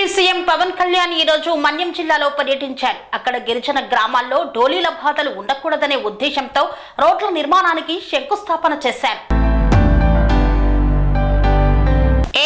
Deputy CM Pawan Kalyan ఈ రోజు మన్యం జిల్లాలో పర్యటించారు. అక్కడ గిరిజన గ్రామాల్లో డోలీల బాధలు ఉండకూడదనే ఉద్దేశంతో రోడ్ల నిర్మాణానికి శంకుస్థాపన చేశారు.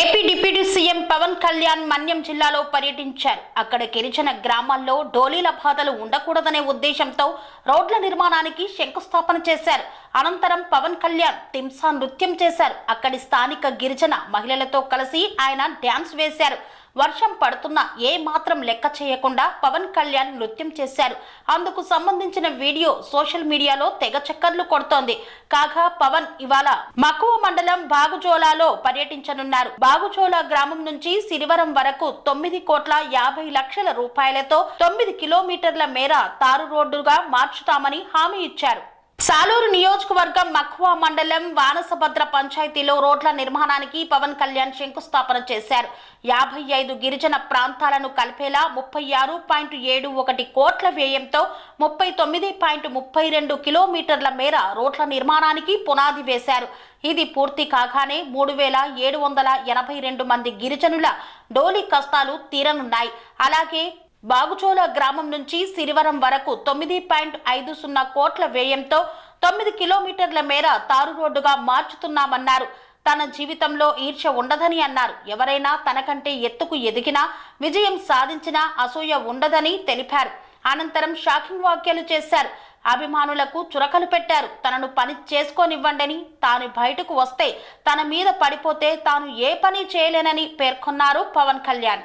AP deputy CM Pawan Kalyan Manyam జిల్లాలో పర్యటించారు. అక్కడ గిరిజన గ్రామాల్లో డోలీల బాధలు ఉండకూడదనే ఉద్దేశంతో రోడ్ల నిర్మాణానికి శంకుస్థాపన చేశారు. అనంతరం పవన్ కళ్యాణ్ తింసా నృత్యం చేశారు. అక్కడి స్థానిక గిరిజన మహిళలతో కలిసి ఆయన డ్యాన్స్ వేశారు. వర్షం పడుతున్నా ఏ మాత్రం లెక్క చేయకుండా పవన్ కళ్యాణ్ నృత్యం చేశారు. అందుకు సంబంధించిన వీడియో సోషల్ మీడియాలో తెగ చక్కర్లు కొడుతోంది. కాగా పవన్ ఇవాళ మక్కువ మండలం బాగుజోలాలో పర్యటించనున్నారు. బాగుజోలా గ్రామం నుంచి సిరివరం వరకు తొమ్మిది కోట్ల యాభై లక్షల రూపాయలతో తొమ్మిది కిలోమీటర్ల మేర తారు రోడ్డుగా మార్చుతామని హామీ ఇచ్చారు. సాలూరు నియోజకవర్గం మఖ్వా మండలం వానసభద్ర పంచాయతీలో రోడ్ల నిర్మాణానికి పవన్ కళ్యాణ్ శంకుస్థాపన చేశారు. యాభై ఐదు గిరిజన ప్రాంతాలను కలిపేలా ముప్పై ఆరు పాయింట్ ఏడు ఒకటి కోట్ల వ్యయంతో ముప్పై తొమ్మిది పాయింట్ ముప్పై రెండు కిలోమీటర్ల మేర రోడ్ల నిర్మాణానికి పునాది వేశారు. ఇది పూర్తి కాగానే మూడు వేల ఏడు వందల ఎనభై రెండు మంది గిరిజనుల డోలి కష్టాలు తీరనున్నాయి. అలాగే బాగుచోల గ్రామం నుంచి సిరివరం వరకు తొమ్మిది పాయింట్ ఐదు సున్నా కోట్ల వ్యయంతో తొమ్మిది కిలోమీటర్ల మేర తారు రోడ్డుగా మార్చుతున్నామన్నారు. తన జీవితంలో ఈర్ష్య ఉండదని అన్నారు. ఎవరైనా తనకంటే ఎత్తుకు ఎదిగినా విజయం సాధించినా అసూయ ఉండదని తెలిపారు. అనంతరం షాకింగ్ వ్యాఖ్యలు చేశారు. అభిమానులకు చురకలు పెట్టారు. తనను పని చేసుకోనివ్వండని తాను బయటకు వస్తే తన మీద పడిపోతే తాను ఏ పని చేయలేనని పేర్కొన్నారు పవన్ కళ్యాణ్.